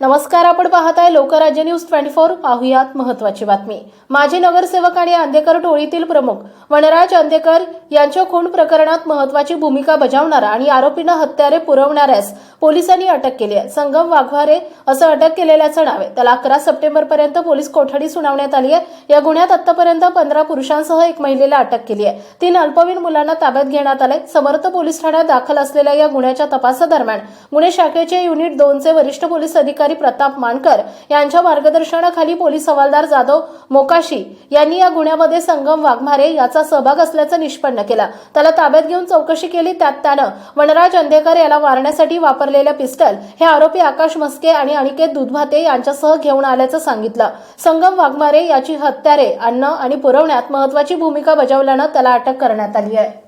नमस्कार आपण पाहताय लोकराज्य न्यूज ट्वेंटी फोर. पाहुयात महत्वाची बातमी. माजी नगरसेवक आणि अंधेकर टोळीतील प्रमुख वनराज अंधेकर यांच्या खून प्रकरणात महत्वाची भूमिका बजावणारा आणि आरोपींना हत्यारे पुरवणाऱ्यास पोलिसांनी अटक केली आहे. संगम वाघवारे असं अटक केलेल्याचं नाव आहे. त्याला अकरा सप्टेंबर पर्यंत पोलीस कोठडी सुनावण्यात आली आहे. या गुन्ह्यात आतापर्यंत पंधरा पुरुषांसह एक महिलेला अटक केली आहे. तीन अल्पवयीन मुलांना ताब्यात घेण्यात आले समर्थ पोलीस ठाण्यात दाखल असलेल्या या गुन्ह्याच्या तपासादरम्यान गुन्हे शाखेचे युनिट दोनचे वरिष्ठ पोलीस अधिकारी प्रताप मानकर यांच्या मार्गदर्शनाखाली पोलीस हवालदार जाधव मोकाशी यांनी या गुन्ह्यामध्ये संगम वाघमारे याचा सहभाग असल्याचं निष्पन्न केलं. त्याला ताब्यात घेऊन चौकशी केली त्यात त्यानं वनराज अंधेकर याला मारण्यासाठी वापरलेलं पिस्टल हे आरोपी आकाश मस्के आणि अनिकेत दुधभाते यांच्यासह घेऊन आल्याचं सांगितलं. संगम वाघमारे याची हत्यारे अन्न आणि पुरवण्यात महत्वाची भूमिका बजावल्यानं त्याला अटक करण्यात आली आहे.